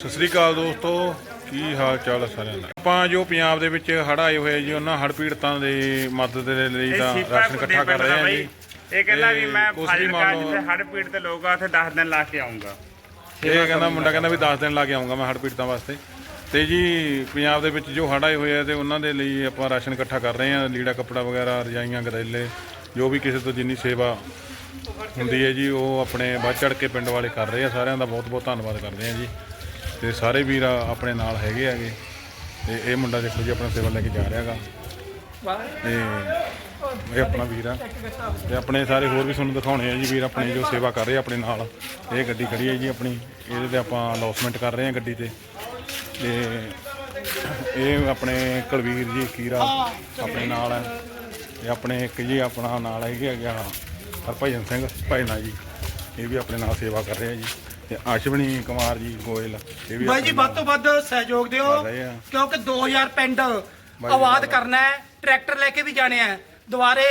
ਸਤਿ ਸ੍ਰੀ ਅਕਾਲ ਦੋਸਤੋ ਕੀ ਹਾਲ ਚਾਲ ਹੈ ਸਾਰਿਆਂ ਦਾ? ਆਪਾਂ ਜੋ ਪੰਜਾਬ ਦੇ ਵਿੱਚ ਹੜ੍ਹ ਆਏ ਹੋਏ ਜੀ ਉਹਨਾਂ ਹੜ੍ਹ ਪੀੜਤਾਂ ਦੇ ਮਦਦ ਦੇ ਲਈ ਤਾਂ ਰਾਸ਼ਨ ਇਕੱਠਾ ਕਰ ਰਹੇ ਬਾਈ ਜੀ। ਇਹ ਕਹਿੰਦਾ ਵੀ ਮੈਂ ਫਾਜ਼ਿਲਕਾ। ਜਿੱਥੇ ਹੜ੍ਹ ਪੀੜ ਤੇ ਲੋਕ ਆ ਉੱਥੇ 10 ਦਿਨ ਲਾ ਕੇ ਆਉਂਗਾ। ਇਹ ਕਹਿੰਦਾ ਮੁੰਡਾ ਕਹਿੰਦਾ ਵੀ 10 ਦਿਨ ਲਾ ਕੇ ਆਉਂਗਾ ਮੈਂ ਹੜ੍ਹ ਪੀੜਤਾਂ ਵਾਸਤੇ। ਤੇ ਜੀ ਪੰਜਾਬ ਦੇ ਵਿੱਚ ਜੋ ਹੜ੍ਹ ਆਏ ਹੋਏ ਆ ਤੇ ਉਹਨਾਂ ਦੇ ਲਈ ਆਪਾਂ ਰਾਸ਼ਨ ਇਕੱਠਾ ਕਰ ਰਹੇ ਆ ਲੀੜਾ ਕੱਪੜਾ ਵਗੈਰਾ ਰਜਾਈਆਂ ਗਦੈਲੇ ਜੋ ਵੀ ਕਿਸੇ ਤੋਂ ਜਿੰਨੀ ਸੇਵਾ ਹੁੰਦੀ ਹੈ ਜੀ ਉਹ ਆਪਣੇ ਵੱਧ ਚੜ ਕੇ ਪਿੰਡ ਵਾਲੇ ਕਰ ਰਹੇ ਆ ਸਾਰਿਆਂ ਦਾ ਬਹੁਤ ਬਹੁਤ ਧੰਨਵਾਦ ਕਰਦੇ ਆ ਜੀ। ਤੇ ਸਾਰੇ ਵੀਰ ਆਪਣੇ ਨਾਲ ਹੈਗੇ ਹੈਗੇ। ਤੇ ਇਹ ਮੁੰਡਾ ਦੇਖੋ ਜੀ, ਆਪਣਾ ਸੇਵਾ ਲੈ ਕੇ ਜਾ ਰਿਹਾ ਹੈਗਾ। ਤੇ ਇਹ ਆਪਣਾ ਵੀਰ ਆ। ਤੇ ਆਪਣੇ ਸਾਰੇ ਹੋਰ ਵੀ ਤੁਹਾਨੂੰ ਦਿਖਾਉਣੇ ਆ ਜੀ ਵੀਰ, ਆਪਣੇ ਜੋ ਸੇਵਾ ਕਰ ਰਹੇ ਆ, ਆਪਣੇ ਨਾਲ। ਇਹ ਗੱਡੀ ਖੜੀ ਹੈ ਜੀ ਆਪਣੀ। ਇਹਦੇ ਤੇ ਆਪਾਂ ਅਨਾਉਂਸਮੈਂਟ ਕਰ ਰਹੇ ਆ ਗੱਡੀ ਤੇ। ਤੇ ਇਹ ਆਪਣੇ ਕੁਲਵੀਰ ਜੀ, ਕੀਰਾ ਆਪਣੇ ਨਾਲ ਹੈ ਤੇ ਆਪਣੇ ਇੱਕ ਜੀ ਆਪਣਾ ਨਾਲ ਹੈਗੇ ਹੈਗਾ ਹਰਭਜਨ ਸਿੰਘ ਭਾਈਨਾ ਜੀ। ਇਹ ਵੀ ਆਪਣੇ ਨਾਲ ਸੇਵਾ ਕਰ ਰਹੇ ਆ ਜੀ। ਤੇ ਅਸ਼ਵਨੀ ਕੁਮਾਰ ਜੀ ਗੋਇਲ ਇਹ ਵੀ ਬਾਈ ਜੀ ਵੱਧ ਤੋਂ ਵੱਧ ਸਹਿਯੋਗ ਦਿਓ ਕਰ ਰਹੇ ਆ। ਕਿਉਂਕਿ 2000 ਪਿੰਡ ਆਬਾਦ ਬਾਈ। ਕਰਨਾ ਹੈ ਟਰੈਕਟਰ ਲੈ ਕੇ ਵੀ ਜਾਣੇ ਆ ਦੁਬਾਰੇ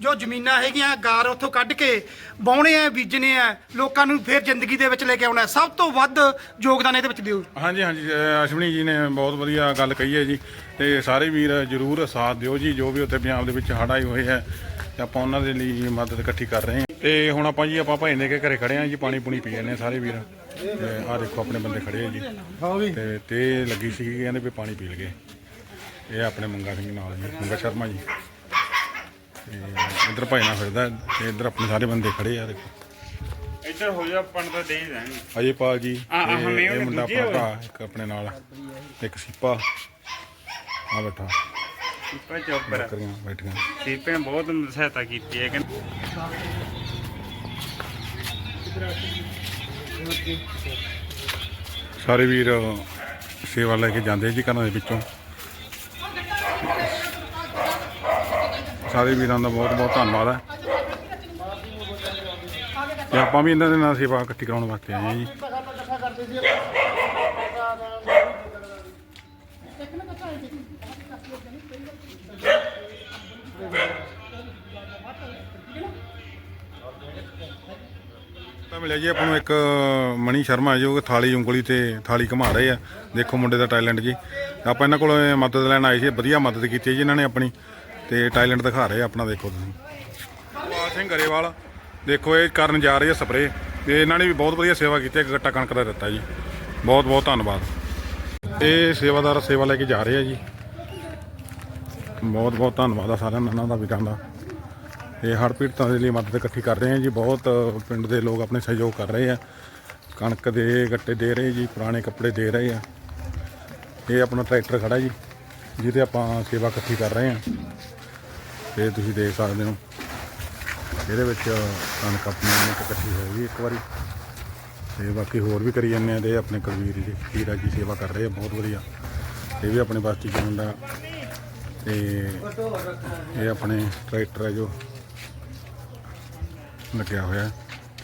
ਜੋ ਜ਼ਮੀਨਾਂ ਹੈਗੀਆਂ ਗਾਰ ਉੱਥੋਂ ਕੱਢ ਕੇ ਬਾਉਣੇ ਆ ਬੀਜਣੇ ਆ ਲੋਕਾਂ ਨੂੰ ਫਿਰ ਜ਼ਿੰਦਗੀ ਦੇ ਵਿੱਚ ਲੈ ਕੇ ਆਉਣਾ ਹੈ। ਸਭ ਤੋਂ ਵੱਧ ਯੋਗਦਾਨ ਇਹਦੇ ਵਿੱਚ ਦਿਓ ਹਾਂਜੀ ਹਾਂਜੀ ਅਹ ਅਸ਼ਵਨੀ ਜੀ ਨੇ ਬਹੁਤ ਵਧੀਆ ਗੱਲ ਕਹੀ ਹੈ ਜੀ ਤੇ ਸਾਰੇ ਵੀਰ ਜਰੂਰ ਸਾਥ ਦਿਓ ਜੀ ਜੋ ਵੀ ਉੱਥੇ ਪੰਜਾਬ ਦੇ ਵਿੱਚ ਹੜ੍ਹ ਆਏ ਹੋਏ ਹੈ ਤੇ ਆਪਾਂ ਉਹਨਾਂ ਦੇ ਲਈ ਮਦਦ ਇਕੱਠੀ ਕਰ ਰਹੇ ਹਾਂ ਤੇ ਹੁਣ ਆਪਾਂ ਜੀ ਆਪਾਂ ਭਾਈ ਦੇ ਕੇ ਘਰੇ ਖੜੇ ਆ ਜੀ ਪਾਣੀ ਪੂਣੀ ਪੀ ਜਾਂਦੇ ਹਾਂ ਸਾਰੇ ਵੀਰ। ਤੇ ਆਹ ਦੇਖੋ ਆਪਣੇ ਬੰਦੇ ਖੜੇ ਆ ਜੀ। ਤੇ ਤੇ ਲੱਗੀ ਸੀ ਕਹਿੰਦੇ ਵੀ ਪਾਣੀ ਪੀ ਲਗੇ ਇਹ ਆਪਣੇ ਮੰਗਾ ਸਿੰਘ ਨਾਲ ਜੀ ਮੰਗਾ ਸ਼ਰਮਾ ਜੀ। ਤੇ ਇੱਧਰ ਭਾਈ ਨਾਲ ਫਿਰਦਾ ਤੇ ਇੱਧਰ ਆਪਣੇ ਸਾਰੇ ਬੰਦੇ ਖੜੇ ਆ ਦੇਖੋ। ਇੱਧਰ ਹੋ ਜਾ ਪੰਡ ਤਾਂ ਦੇ ਹੀ ਦੇਣਗੇ। ਜੀ ਹਾਂ, ਤੇ ਮੈਂ ਇਹ ਮੁੰਡਾ ਦੂਜੇ ਆਪਣਾ ਭਰਾ ਇੱਕ ਆਪਣੇ ਨਾਲ ਇੱਕ ਸੀਪਾ। ਆ ਬੈਠਾ। ਸੀਪਾ ਚੋਪਰ ਬੱਕਰੀਆਂ ਬੈਠੀਆਂ। ਸੀਪੇ ਨੇ ਬਹੁਤ ਸਹਾਇਤਾ ਕੀਤੀ ਹੈ ਕਿ ਸਾਰੇ ਵੀਰ ਸੇਵਾ ਲੈ ਕੇ ਜਾਂਦੇ ਜੀ ਘਰਾਂ ਦੇ ਵਿੱਚੋਂ। ਸਾਰੇ ਵੀਰਾਂ ਦਾ ਬਹੁਤ ਬਹੁਤ ਧੰਨਵਾਦ ਹੈ। ਤੇ ਆਪਾਂ ਵੀ ਇਹਨਾਂ ਦੇ ਨਾਲ ਸੇਵਾ ਇਕੱਠੀ ਕਰਾਉਣ ਵਾਸਤੇ ਆਏ ਹਾਂ ਜੀ। ਤਾਂ ਮਿਲਿਆ ਜੀ ਆਪਾਂ ਨੂੰ ਇੱਕ ਮਣੀ ਸ਼ਰਮਾ ਜੋ ਕਿ ਥਾਲੀ ਉਂਗਲੀ ਤੇ ਥਾਲੀ ਘੁਮਾ ਰਹੇ ਆ। ਦੇਖੋ ਮੁੰਡੇ ਦਾ ਟੈਲੈਂਟ ਜੀ। ਆਪਾਂ ਇਹਨਾਂ ਕੋਲ ਮਦਦ ਲੈਣ ਆਏ ਸੀ, ਵਧੀਆ ਮਦਦ ਕੀਤੀ ਹੈ ਜੀ ਇਹਨਾਂ ਨੇ ਆਪਣੀ। ਤੇ ਟੈਲੈਂਟ ਦਿਖਾ ਰਹੇ ਆ ਆਪਣਾ, ਦੇਖੋ ਤੁਸੀਂ। ਵਾਲ ਸਿੰਘ ਗਰੇਵਾਲ, ਦੇਖੋ ਇਹ ਕਰਨ ਜਾ ਰਹੇ ਆ ਸਪਰੇ ਤੇ ਇਹਨਾਂ ਨੇ ਵੀ ਬਹੁਤ ਵਧੀਆ ਸੇਵਾ ਕੀਤੀ ਇੱਕ ਗੱਟਾ ਕਣਕ ਦਾ ਦਿੱਤਾ ਜੀ। ਬਹੁਤ ਬਹੁਤ ਧੰਨਵਾਦ। ਇਹ ਸੇਵਾਦਾਰ ਸੇਵਾ ਲੈ ਕੇ ਜਾ ਰਹੇ ਆ ਜੀ। ਬਹੁਤ ਬਹੁਤ ਧੰਨਵਾਦ ਆ ਸਾਰਿਆਂ ਦਾ, ਇਹਨਾਂ ਦਾ ਵੀਰਾਂ ਦਾ। ਇਹ ਹੜ੍ਹ ਪੀੜਤਾਂ ਦੇ ਲਈ ਮਦਦ ਇਕੱਠੀ ਕਰ ਰਹੇ ਆ ਜੀ, ਬਹੁਤ ਪਿੰਡ ਦੇ ਲੋਕ ਆਪਣੇ ਸਹਿਯੋਗ ਕਰ ਰਹੇ ਆ। ਕਣਕ ਦੇ ਗੱਟੇ ਦੇ ਰਹੇ ਜੀ, ਪੁਰਾਣੇ ਕੱਪੜੇ ਦੇ ਰਹੇ ਆ। ਇਹ ਆਪਣਾ ਟਰੈਕਟਰ ਖੜਾ ਜੀ, ਜਿਹਦੇ ਆਪਾਂ ਸੇਵਾ ਇਕੱਠੀ ਕਰ ਰਹੇ ਆ। ਤੇ ਤੁਸੀਂ ਦੇਖ ਸਕਦੇ ਹੋ। ਇਹਦੇ ਵਿੱਚ ਕਣਕ ਆਪਣੀ ਇਕੱਠੀ ਹੋ ਗਈ ਇੱਕ ਵਾਰੀ। ਤੇ ਬਾਕੀ ਹੋਰ ਵੀ ਕਰੀ ਜਾਂਦੇ ਆ ਤੇ ਆਪਣੇ ਕੁਲਵੀਰ ਜੀ ਵੀਰਾ ਜੀ ਸੇਵਾ ਕਰ ਰਹੇ ਆ, ਬਹੁਤ ਵਧੀਆ। ਇਹ ਵੀ ਆਪਣੇ ਬਸਤੀ ਚ ਮੁੰਡਾ ਤੇ ਇਹ ਆਪਣੇ ਟਰੈਕਟਰ ਹੈ ਜੋ ਲੱਗਿਆ ਹੋਇਆ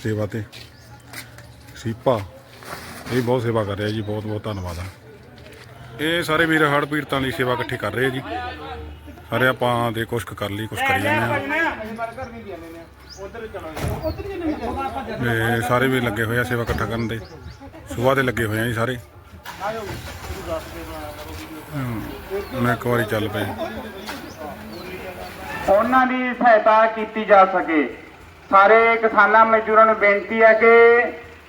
ਸੇਵਾ ਤੇ। ਸੀਪਾ, ਇਹ ਬਹੁਤ ਸੇਵਾ ਕਰ ਰਿਹਾ ਜੀ, ਬਹੁਤ ਬਹੁਤ ਧੰਨਵਾਦ ਆ। ਇਹ ਸਾਰੇ ਵੀਰ ਹੜ੍ਹ ਪੀੜਤਾਂ ਲਈ ਸੇਵਾ ਇਕੱਠੀ ਕਰ ਰਹੇ ਜੀ। ਸਾਰੇ ਆਪਾਂ ਦੇ ਕੁਛ ਕੁ ਕਰ ਲਈ, ਕੁਛ ਕਰੀ ਜਾਂਦੇ ਆ। ਤੇ ਸਾਰੇ ਵੀ ਲੱਗੇ ਹੋਏ ਆ ਸੇਵਾ ਇਕੱਠਾ ਕਰਨ ਦੇ। ਸੁਬਾਹ ਦੇ ਲੱਗੇ ਹੋਏ ਆ ਜੀ ਸਾਰੇ। ਮੈਂ ਇੱਕ ਵਾਰੀ ਚੱਲ ਪਏ ਉਹਨਾਂ ਦੀ ਸਹਾਇਤਾ ਕੀਤੀ ਜਾ ਸਕੇ। ਸਾਰੇ ਕਿਸਾਨਾਂ ਮਜ਼ਦੂਰਾਂ ਨੂੰ ਬੇਨਤੀ ਹੈ ਕਿ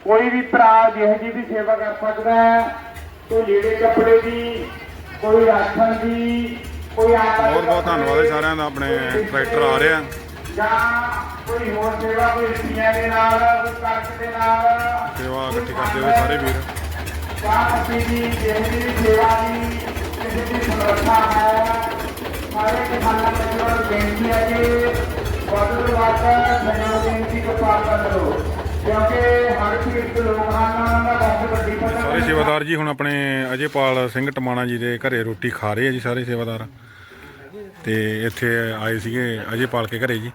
ਕੋਈ ਵੀ ਭਰਾ ਜਿਹੋ ਜਿਹੀ ਵੀ ਸੇਵਾ ਕਰ ਸਕਦਾ ਹੈ ਕੋਈ ਲੀੜੇ ਕੱਪੜੇ ਦੀ ਕੋਈ ਰਾਸ਼ਨ ਦੀ ਕੋਈ ਆਟਾ ਬਹੁਤ ਬਹੁਤ ਧੰਨਵਾਦ ਹੈ ਸਾਰਿਆਂ ਦਾ ਆਪਣੇ ਟਰੈਕਟਰ ਆ ਰਹੇ। ਆ ਜਾਂ ਕੋਈ ਹੋਰ ਸੇਵਾ ਕੋਈ ਦੇ ਨਾਲ ਕੋਈ ਕਣਕ ਦੇ ਨਾਲ। ਸੇਵਾ ਇਕੱਠੀ ਕਰਦੇ ਹੋਏ ਸਾਰੇ ਵੀਰ। ਜਾਂ ਅਸੀਂ ਦੀ ਜਿਹੋ ਵੀ ਸੇਵਾ ਦੀ ਕਿਸੇ ਦੀ ਸਮਰੱਥਾ ਹੈ। ਸਾਰੇ ਕਿਸਾਨਾਂ ਨੂੰ ਬੇਨਤੀ ਹੈ ਕਿ ਵੱਧ ਤੋਂ ਵੱਧ ਸਹਿਯੋਗ ਦੇਣ ਦੀ ਕਿਰਪਾਲਤਾ ਕਰੋ ਕਿਉਂਕਿ ਹਰ ਪੀੜਤ ਲੋਕ ਹਨ, ਉਹਨਾਂ ਦਾ ਬਹੁਤ ਵੱਡੀ ਸਾਰੇ ਸੇਵਾਦਾਰ ਜੀ, ਹੁਣ ਆਪਣੇ ਅਜੇਪਾਲ ਸਿੰਘ ਟਮਾਣਾ ਜੀ ਦੇ ਘਰੇ ਰੋਟੀ ਖਾ ਰਹੇ ਆ ਜੀ ਸਾਰੇ ਸੇਵਾਦਾਰ। ਤੇ ਇੱਥੇ ਆਏ ਸੀਗੇ ਅਜੇਪਾਲ ਕੇ ਘਰੇ ਜੀ।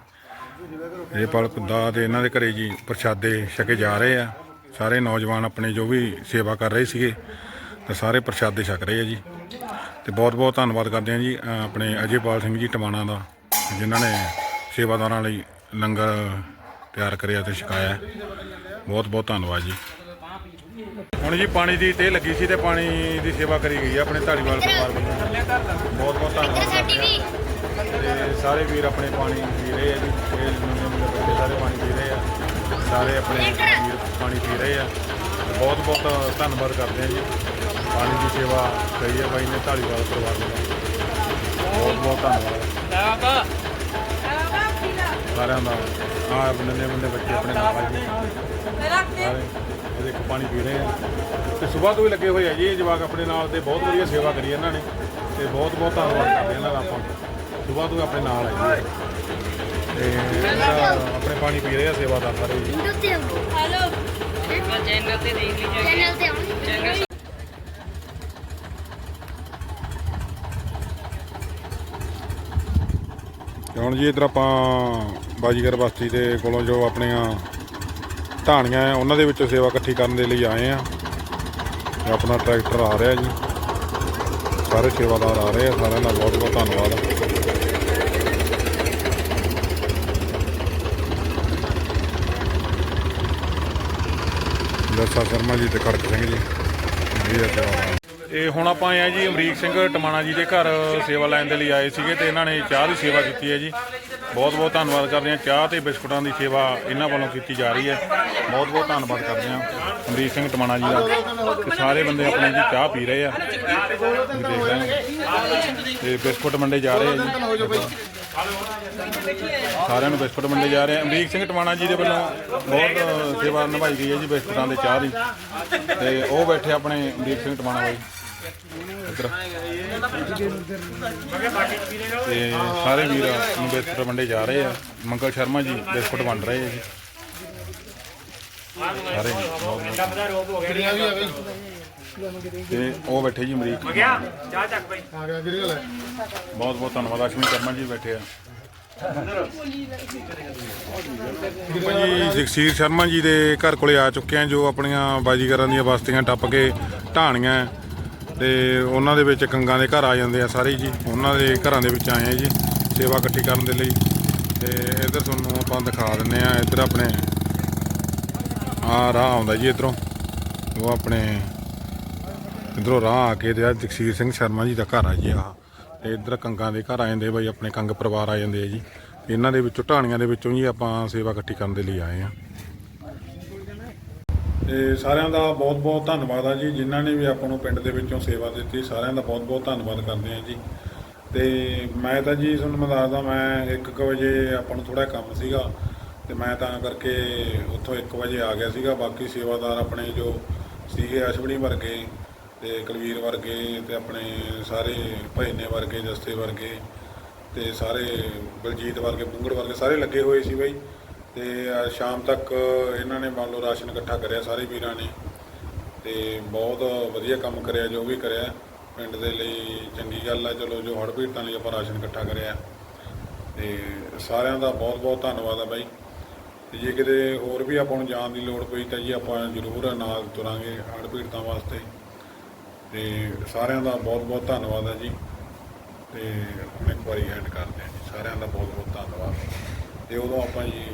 ਅਜੇਪਾਲ ਦਾ ਤੇ ਇਹਨਾਂ ਦੇ ਘਰੇ ਜੀ ਪ੍ਰਸ਼ਾਦੇ ਛਕੇ ਜਾ ਰਹੇ ਆ। ਸਾਰੇ ਨੌਜਵਾਨ ਆਪਣੇ ਜੋ ਵੀ ਸੇਵਾ ਕਰ ਰਹੇ ਸੀਗੇ ਤੇ ਸਾਰੇ ਪ੍ਰਸ਼ਾਦੇ ਛਕ ਰਹੇ ਆ ਜੀ। ਤੇ ਬਹੁਤ ਬਹੁਤ ਧੰਨਵਾਦ ਕਰਦੇ ਆ ਜੀ ਆਪਣੇ ਅਜੇਪਾਲ ਸਿੰਘ ਜੀ ਟਮਾਣਾ ਦਾ ਜਿਨ੍ਹਾਂ ਨੇ ਸੇਵਾਦਾਰਾਂ ਲਈ ਲੰਗਰ ਤਿਆਰ ਕਰਿਆ ਤੇ ਛਕਾਇਆ। ਬਹੁਤ ਬਹੁਤ ਧੰਨਵਾਦ ਜੀ। ਹੁਣ ਜੀ ਪਾਣੀ ਦੀ ਤੇ ਲੱਗੀ ਸੀ ਤੇ ਪਾਣੀ ਦੀ ਸੇਵਾ ਕਰੀ ਗਈ ਹੈ ਆਪਣੇ ਢਾਲੀਵਾਲ ਪਰਿਵਾਰ ਵੱਲੋਂ। ਬਹੁਤ ਬਹੁਤ ਧੰਨਵਾਦ ਕਰਦੇ ਤੇ ਸਾਰੇ ਵੀਰ ਆਪਣੇ ਪਾਣੀ ਪੀ ਰਹੇ ਆ ਜੀ ਇਹ ਨਵੇਂ ਨਵੇਂ ਬੱਚੇ ਸਾਰੇ ਪਾਣੀ ਪੀ ਰਹੇ ਆ ਸਾਰੇ ਆਪਣੇ ਵੀਰ ਪਾਣੀ ਪੀ ਰਹੇ ਆ। ਬਹੁਤ ਬਹੁਤ ਧੰਨਵਾਦ ਕਰਦੇ ਆ ਜੀ। ਪਾਣੀ ਦੀ ਸੇਵਾ ਕਰੀ ਹੈ ਬਾਈ ਨੇ ਢਾਲੀਵਾਲ ਪਰਿਵਾਰ ਵੱਲੋਂ ਬਹੁਤ ਬਹੁਤ ਧੰਨਵਾਦ। ਸਾਰਿਆਂ ਦਾ। ਆ ਬੰਦੇ ਨਵੇਂ ਬੱਚੇ ਆਪਣੇ ਨਾਲ ਆ ਜੀ। ਸਾਰੇ ਇਹ ਦੇਖੋ ਪਾਣੀ ਪੀ ਰਹੇ ਆ। ਤੇ ਸਵੇਰ ਤੋਂ ਹੀ ਲੱਗੇ ਹੋਏ ਆ ਜੀ, ਇਹ ਜਵਾਕ ਆਪਣੇ ਨਾਲ ਤੇ ਬਹੁਤ ਵਧੀਆ ਸੇਵਾ ਕਰੀ ਇਹਨਾਂ ਨੇ। ਤੇ ਬਹੁਤ ਬਹੁਤ ਧੰਨਵਾਦ ਕਰਦੇ ਇਹਨਾਂ ਦਾ ਆਪਾਂ ਸਵੇਰ ਤੋਂ ਹੀ ਆਪਣੇ ਨਾਲ ਆ ਜੀ। ਤੇ ਆਪਣੇ ਪਾਣੀ ਪੀ ਰਹੇ ਆ ਸੇਵਾਦਾਰ ਸਾਰੇ ਜੀ। ਇੰਦੂ ਤੇ ਹੈਲੋ ਚੈਨਲ ਤੇ ਦੇਖ ਲੀजिए ਚੈਨਲ ਤੇ ਆਉਂ ਚੈਨਲ ਤੇ ਹੁਣ ਜੀ ਇਧਰ ਆਪਾਂ ਬਾਜੀਗਰ ਬਸਤੀ ਦੇ ਕੋਲੋਂ ਜੋ ਆਪਣੀਆਂ ਢਾਣੀਆਂ ਆ ਉਹਨਾਂ ਦੇ ਵਿੱਚੋਂ ਸੇਵਾ ਇਕੱਠੀ ਕਰਨ ਦੇ ਲਈ ਆਏ ਆ। ਤੇ ਆਪਣਾ ਟਰੈਕਟਰ ਆ ਰਿਹਾ ਜੀ। ਸਾਰੇ ਸੇਵਾਦਾਰ ਆ ਰਹੇ ਆ ਸਾਰਿਆਂ ਦਾ ਬਹੁਤ ਬਹੁਤ ਧੰਨਵਾਦ। ਦਰਸ਼ਾ ਸ਼ਰਮਾ ਜੀ ਤੇ ਖੜਕ ਸਿੰਘ ਜੀ। ਇਹ ਆ ਇਹ ਹੁਣ ਆਪਾਂ ਆਏ ਆ ਜੀ ਅਮਰੀਕ ਸਿੰਘ ਟਮਾਣਾ ਜੀ ਦੇ ਘਰ ਸੇਵਾ ਲੈਣ ਦੇ ਲਈ ਆਏ ਸੀਗੇ ਤੇ ਇਹਨਾਂ ਨੇ ਚਾਹ ਦੀ ਸੇਵਾ ਕੀਤੀ ਹੈ ਜੀ। ਬਹੁਤ ਬਹੁਤ ਧੰਨਵਾਦ ਕਰਦੇ ਹਾਂ। ਚਾਹ ਤੇ ਬਿਸਕੁਟਾਂ ਦੀ ਸੇਵਾ ਇਹਨਾਂ ਵੱਲੋਂ ਕੀਤੀ ਜਾ ਰਹੀ ਹੈ। ਬਹੁਤ ਬਹੁਤ ਧੰਨਵਾਦ ਕਰਦੇ ਹਾਂ ਅਮਰੀਕ ਸਿੰਘ ਟਮਾਣਾ ਜੀ ਦਾ। ਤੇ ਸਾਰੇ ਬੰਦੇ ਆਪਣੇ ਜੀ ਚਾਹ ਪੀ ਰਹੇ ਆ। ਦੇਖ ਰਹੇ ਹੋ। ਤੇ ਬਿਸਕੁਟ ਵੰਡੇ ਜਾ ਰਹੇ ਆ ਜੀ। ਸਾਰਿਆਂ ਨੂੰ ਬਿਸਕੁਟ ਵੰਡੇ ਜਾ ਰਹੇ ਆ। ਅਮਰੀਕ ਸਿੰਘ ਟਮਾਣਾ ਜੀ ਦੇ ਵੱਲੋਂ ਬਹੁਤ ਸੇਵਾ ਨਿਭਾਈ ਗਈ ਹੈ ਜੀ ਬਿਸਕੁਟਾਂ ਦੇ ਚਾਹ ਦੀ। ਤੇ ਉਹ ਬੈਠੇ ਆਪਣੇ ਅਮਰੀਕ ਸਿੰਘ ਟਮਾਣਾ ਬਾਈ। ਇੱਧਰ। ਤੇ ਸਾਰੇ ਵੀਰ ਨੂੰ ਬਿਸਕੁਟ ਵੰਡੇ ਜਾ ਰਹੇ ਆ। ਮੰਗਲ ਸ਼ਰਮਾ ਜੀ ਬਿਸਕੁਟ ਵੰਡ ਰਹੇ ਆ ਜੀ। ਸਾਰੇ। ਬਹੁਤ ਬਹੁਤ ਤੇ ਉਹ ਬੈਠੇ ਜੀ ਅਮਰੀਕ। ਬਹੁਤ ਬਹੁਤ ਧੰਨਵਾਦ ਅਸ਼ਵਨੀ ਸ਼ਰਮਾ ਜੀ ਬੈਠੇ ਆ। ਭਾਜੀ ਜਗਸੀਰ ਸ਼ਰਮਾ ਜੀ ਦੇ ਘਰ ਕੋਲੇ ਆ ਚੁੱਕੇ ਆ ਜੋ ਆਪਣੀਆਂ ਬਾਜੀਗਰਾਂ ਦੀਆਂ ਬਸਤੀਆਂ ਟੱਪ ਕੇ ਢਾਣੀਆਂ ਤੇ ਉਹਨਾਂ ਦੇ ਵਿੱਚ ਕੰਗਾਂ ਦੇ ਘਰ ਆ ਜਾਂਦੇ ਆ ਸਾਰੇ ਜੀ। ਉਹਨਾਂ ਦੇ ਘਰਾਂ ਦੇ ਵਿੱਚ ਆਏ ਆ ਜੀ ਸੇਵਾ ਇਕੱਠੀ ਕਰਨ ਦੇ ਲਈ। ਤੇ ਇੱਧਰ ਤੁਹਾਨੂੰ ਆਪਾਂ ਦਿਖਾ ਦਿੰਨੇ ਆ ਇੱਧਰ ਆਪਣੇ ਆ ਰਾਹ ਆਉਂਦਾ ਜੀ ਇੱਧਰੋਂ। ਉਹ ਆਪਣੇ ਇੱਧਰੋਂ ਰਾਹ ਆ ਕੇ ਤੇ ਆ ਜਗਸੀਰ ਸਿੰਘ ਸ਼ਰਮਾ ਜੀ ਦਾ ਘਰ ਆ ਜੀ ਆਹ। ਤੇ ਇੱਧਰ ਕੰਗਾਂ ਦੇ ਘਰ ਆ ਜਾਂਦੇ ਬਾਈ, ਆਪਣੇ ਕੰਗ ਪਰਿਵਾਰ ਆ ਜਾਂਦੇ ਆ ਜੀ। ਇਹਨਾਂ ਦੇ ਵਿੱਚੋਂ, ਢਾਣੀਆਂ ਦੇ ਵਿੱਚੋਂ ਜੀ ਆਪਾਂ ਸੇਵਾ ਇਕੱਠੀ ਕਰਨ ਦੇ ਲਈ ਆਏ ਆ। ਤੇ ਸਾਰਿਆਂ ਦਾ ਬਹੁਤ ਬਹੁਤ ਧੰਨਵਾਦ ਆ ਜੀ, ਜਿਨ੍ਹਾਂ ਨੇ ਵੀ ਆਪਾਂ ਨੂੰ ਪਿੰਡ ਦੇ ਵਿੱਚੋਂ ਸੇਵਾ ਦਿੱਤੀ, ਸਾਰਿਆਂ ਦਾ ਬਹੁਤ ਬਹੁਤ ਧੰਨਵਾਦ ਕਰਦੇ ਆ ਜੀ। ਤੇ ਮੈਂ ਤਾਂ ਜੀ, ਤੁਹਾਨੂੰ ਮੈਂ ਦੱਸਦਾ, ਮੈਂ 1:00 ਵਜੇ ਆਪਾਂ ਨੂੰ ਥੋੜਾ ਕੰਮ ਸੀਗਾ, ਤੇ ਮੈਂ ਤਾਂ ਕਰਕੇ ਉੱਥੋਂ 1 ਵਜੇ ਆ ਗਿਆ ਸੀਗਾ, ਬਾਕੀ ਸੇਵਾਦਾਰ ਆਪਣੇ ਜੋ ਸੀਗੇ, ਅਸ਼ਵਨੀ ਵਰਗੇ ਤੇ ਕੁਲਵੀਰ ਵਰਗੇ ਤੇ ਆਪਣੇ ਸਾਰੇ ਭਾਈਨੇ ਵਰਗੇ ਜਸਤੇ ਵਰਗੇ ਤੇ ਸਾਰੇ ਬਲਜੀਤ ਵਰਗੇ ਬੁੰਗੜ ਵਰਗੇ ਸਾਰੇ ਲੱਗੇ ਹੋਏ ਸੀ ਬਾਈ। ਤੇ ਸ਼ਾਮ ਤੱਕ ਇਹਨਾਂ ਨੇ ਮੰਨ ਲਓ ਰਾਸ਼ਨ ਇਕੱਠਾ ਕਰਿਆ, ਸਾਰੇ ਵੀਰਾਂ ਨੇ। ਤੇ ਬਹੁਤ ਵਧੀਆ ਕੰਮ ਕਰਿਆ, ਜੋ ਵੀ ਕਰਿਆ। ਪਿੰਡ ਦੇ ਲਈ ਚੰਗੀ ਗੱਲ ਆ, ਚਲੋ ਜੋ ਹੜ੍ਹ ਪੀੜਤਾਂ ਲਈ ਆਪਾਂ ਰਾਸ਼ਨ ਇਕੱਠਾ ਕਰਿਆ। ਤੇ ਸਾਰਿਆਂ ਦਾ ਬਹੁਤ ਬਹੁਤ ਧੰਨਵਾਦ ਆ ਬਾਈ। ਤੇ ਜੇ ਕਿਤੇ ਹੋਰ ਵੀ ਆਪਾਂ ਨੂੰ ਜਾਣ ਦੀ ਲੋੜ ਪਈ ਤਾਂ ਜੀ ਆਪਾਂ ਜ਼ਰੂਰ ਨਾਲ ਤੁਰਾਂਗੇ ਹੜ੍ਹ ਪੀੜਤਾਂ ਵਾਸਤੇ। ਤੇ ਸਾਰਿਆਂ ਦਾ ਬਹੁਤ ਬਹੁਤ ਧੰਨਵਾਦ ਹੈ ਜੀ। ਤੇ ਹੁਣ ਇੱਕ ਵਾਰੀ ਐਂਡ ਕਰਦੇ ਹਾਂ ਜੀ। ਸਾਰਿਆਂ ਦਾ ਬਹੁਤ ਬਹੁਤ ਧੰਨਵਾਦ। ਤੇ ਉਦੋਂ ਆਪਾਂ ਜੀ